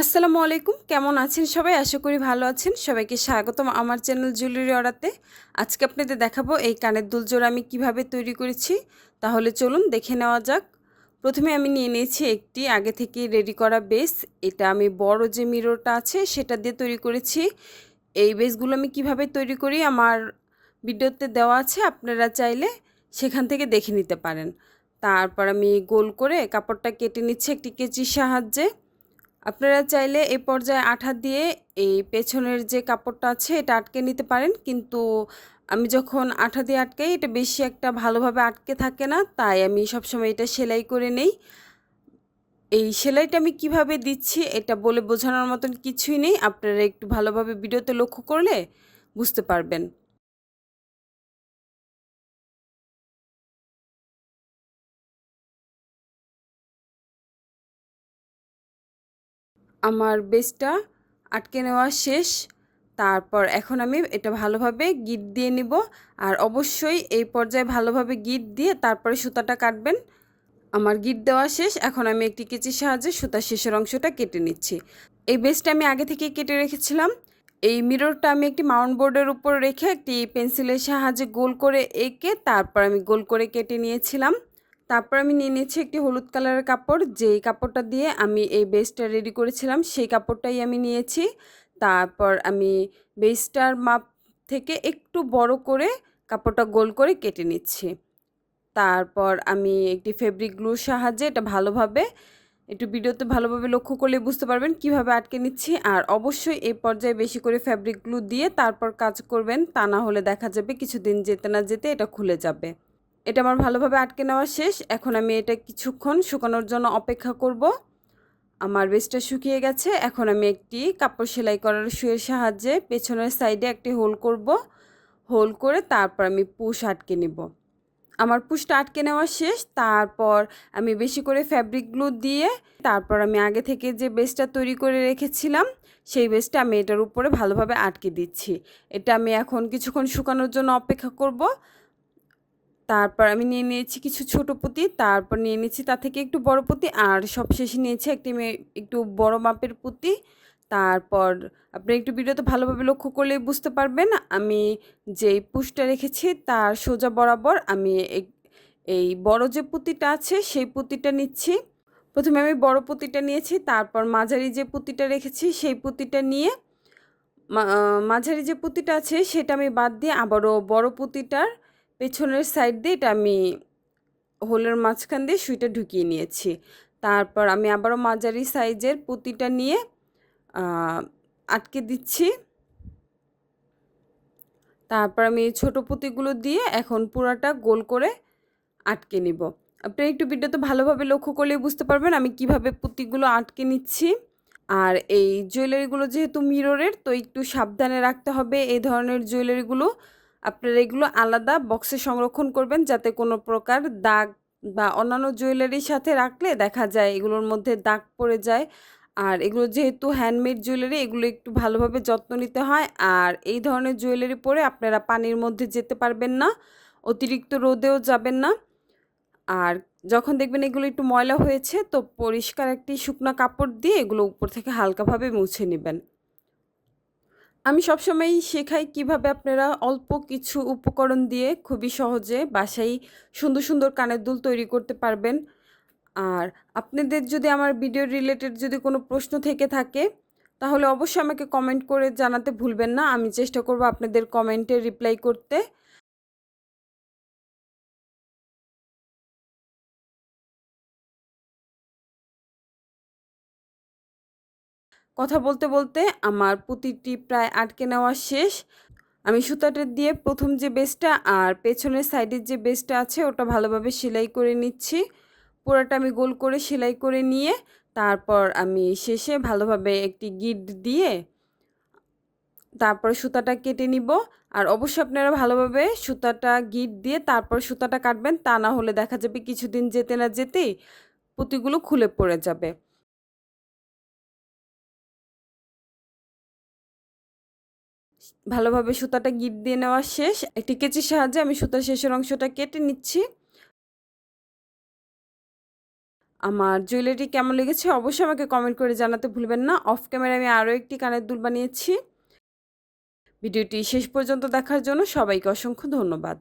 আসসালামু আলাইকুম। কেমন আছেন সবাই? আশা করি ভালো আছেন। সবাইকে স্বাগতম আমার চ্যানেল জুয়েলারি অর্ডারতে আজকে আপনাদের দেখাবো এই কানের দুলজোড়া আমি কীভাবে তৈরি করেছি। তাহলে চলুন দেখে নেওয়া যাক। প্রথমে আমি নিয়ে নিয়েছি একটি আগে থেকে রেডি করা বেস এটা আমি বড় যে মিররটা আছে, সেটা দিয়ে তৈরি করেছি। এই বেসগুলো আমি কীভাবে তৈরি করি আমার ভিডিওতে দেওয়া আছে, আপনারা চাইলে সেখান থেকে দেখে নিতে পারেন। তারপর আমি গোল করে কাপড়টা কেটে নিচ্ছি একটি কেচির সাহায্যে। আপনারা চাইলে এই পর্যায়ে আঠা দিয়ে এই পেছনের যে কাপড়টা আছে, এটা আটকে নিতে পারেন। কিন্তু আমি যখন আঠা দিয়ে আটকাই, এটা বেশি একটা ভালোভাবে আটকে থাকে না। তাই আমি সবসময় এটা সেলাই করে নেই। এই সেলাইটা আমি কীভাবে দিচ্ছি, এটা বলে বোঝানোর মতন কিছুই নেই। আপনারা একটু ভালোভাবে ভিডিওতে লক্ষ্য করলে বুঝতে পারবেন। আমার বেসটা আটকে নেওয়া শেষ। তারপর এখন আমি এটা ভালোভাবে গিট দিয়ে নিব। আর অবশ্যই এই পর্যায়ে ভালোভাবে গিট দিয়ে তারপরে সুতাটা কাটবেন। আমার গিট দেওয়া শেষ। এখন আমি একটি কেচির সাহায্যে সুতার শেষের অংশটা কেটে নিচ্ছি। এই বেসটা আমি আগে থেকে কেটে রেখেছিলাম। এই মিররটা আমি একটি মাউন্ট বোর্ডের উপর রেখে একটি পেন্সিলের সাহায্যে গোল করে এঁকে তারপর আমি গোল করে কেটে নিয়েছিলাম। তারপর আমি নিয়ে নিয়েছি একটি হলুদ কালারের কাপড়। যেই কাপড়টা দিয়ে আমি এই বেসটা রেডি করেছিলাম, সেই কাপড়টাই আমি নিয়েছি। তারপর আমি বেসটার মাপ থেকে একটু বড় করে কাপড়টা গোল করে কেটে নিচ্ছি। তারপর আমি একটি ফেব্রিক গ্লুর সাহায্যে এটা ভালোভাবে, একটু ভিডিওতে ভালোভাবে লক্ষ্য করলে বুঝতে পারবেন কীভাবে আটকে নিচ্ছি। আর অবশ্যই এই পর্যায়ে বেশি করে ফ্যাব্রিক গ্লু দিয়ে তারপর কাজ করবেন, তা না হলে দেখা যাবে কিছুদিন যেতে না যেতে এটা খুলে যাবে। এটা আমার ভালোভাবে আটকে নেওয়া শেষ। এখন আমি এটা কিছুক্ষণ শুকানোর জন্য অপেক্ষা করব। আমার বেসটা শুকিয়ে গেছে। এখন আমি একটি কাপড় সেলাই করার শুয়ের সাহায্যে পেছনের সাইডে একটি হোল করব। হোল করে তারপর আমি পুশ আটকে নেব। আমার পুশটা আটকে নেওয়া শেষ। তারপর আমি বেশি করে ফ্যাব্রিক গ্লু দিয়ে তারপর আমি আগে থেকে যে বেসটা তৈরি করে রেখেছিলাম, সেই বেসটা আমি এটার উপরে ভালোভাবে আটকে দিচ্ছি। এটা আমি এখন কিছুক্ষণ শুকানোর জন্য অপেক্ষা করব। তারপর আমি নিয়ে নিয়েছি কিছু ছোট পুঁতি, তারপর নিয়ে নিয়েছি তা থেকে একটু বড় পুঁতি, আর সবশেষে নিয়েছি একটি একটু বড় মাপের পুঁতি। তারপর আপনি একটু ভিডিওতে ভালোভাবে লক্ষ্য করলে বুঝতে পারবেন, আমি যেই পুষটা রেখেছি তার সোজা বরাবর আমি এই বড় যে পুঁতিটা আছে সেই পুঁতিটা নিচ্ছি। প্রথমে আমি বড় পুঁতিটা নিয়েছি, তারপর মাঝারি যে পুঁতিটা রেখেছি সেই পুঁতিটা নিয়ে মাঝারি যে পুঁতিটা আছে সেটা আমি বাদ দিয়ে আবারও বড় পুঁতিটার পেছনের সাইড দিয়ে এটা আমি হোলের মাঝখান দিয়ে সুইটা ঢুকিয়ে নিয়েছি। তারপর আমি আবারও মাঝারি সাইজের পুঁতিটা নিয়ে আটকে দিচ্ছি। তারপর আমি এই ছোটো পুঁতিগুলো দিয়ে এখন পুরাটা গোল করে আটকে নিব। আপনি একটু ভিডিও তো ভালোভাবে লক্ষ্য করলে বুঝতে পারবেন আমি কীভাবে পুঁতিগুলো আটকে নিচ্ছি। আর এই জুয়েলারিগুলো যেহেতু মিররের তো একটু সাবধানে রাখতে হবে। এই ধরনের জুয়েলারিগুলো আপনারা এগুলো আলাদা বক্সে সংরক্ষণ করবেন যাতে কোনো প্রকার দাগ বা অন্যান্য জুয়েলারির সাথে রাখলে দেখা যায় এগুলোর মধ্যে দাগ পড়ে যায়। আর এগুলো যেহেতু হ্যান্ডমেড জুয়েলারি এগুলো একটু ভালোভাবে যত্ন নিতে হয়। আর এই ধরনের জুয়েলারি পরে আপনারা পানির মধ্যে যেতে পারবেন না, অতিরিক্ত রোদেও যাবেন না। আর যখন দেখবেন এগুলো একটু ময়লা হয়েছে, তো পরিষ্কার একটি শুকনো কাপড় দিয়ে এগুলো উপর থেকে হালকাভাবে মুছে নেবেন। আমি সবসময় শেখাই কীভাবে আপনারা অল্প কিছু উপকরণ দিয়ে খুবই সহজে বাসায় সুন্দর সুন্দর কানের দুল তৈরি করতে পারবেন। আর আপনাদের যদি আমার ভিডিও রিলেটেড যদি কোনো প্রশ্ন থেকে থাকে, তাহলে অবশ্যই আমাকে কমেন্ট করে জানাতে ভুলবেন না। আমি চেষ্টা করব আপনাদের কমেন্টে রিপ্লাই করতে। কথা বলতে বলতে আমার পুঁতিটি প্রায় আটকে নেওয়া শেষ। আমি সুতাটা দিয়ে প্রথম যে বেসটা আর পেছনের সাইডের যে বেসটা আছে, ওটা ভালোভাবে সেলাই করে নিচ্ছি। পুরোটা আমি গোল করে সেলাই করে নিয়ে তারপর আমি শেষে ভালোভাবে একটি গিট দিয়ে তারপর সুতাটা কেটে নিব। আর অবশ্যই আপনারা ভালোভাবে সুতাটা গিট দিয়ে তারপর সুতাটা কাটবেন, তা না হলে দেখা যাবে কিছুদিন যেতে না যেতেই পুঁতিগুলো খুলে পড়ে যাবে। ভালোভাবে সুতাটা গিট দিয়ে নেওয়া শেষ। একটি কেচির সাহায্যে আমি সুতার শেষের অংশটা কেটে নিচ্ছি। আমার জুয়েলারি কেমন লেগেছে অবশ্যই আমাকে কমেন্ট করে জানাতে ভুলবেন না। অফ ক্যামেরা আমি আরও একটি কানের দুল বানিয়েছি। ভিডিওটি শেষ পর্যন্ত দেখার জন্য সবাইকে অসংখ্য ধন্যবাদ।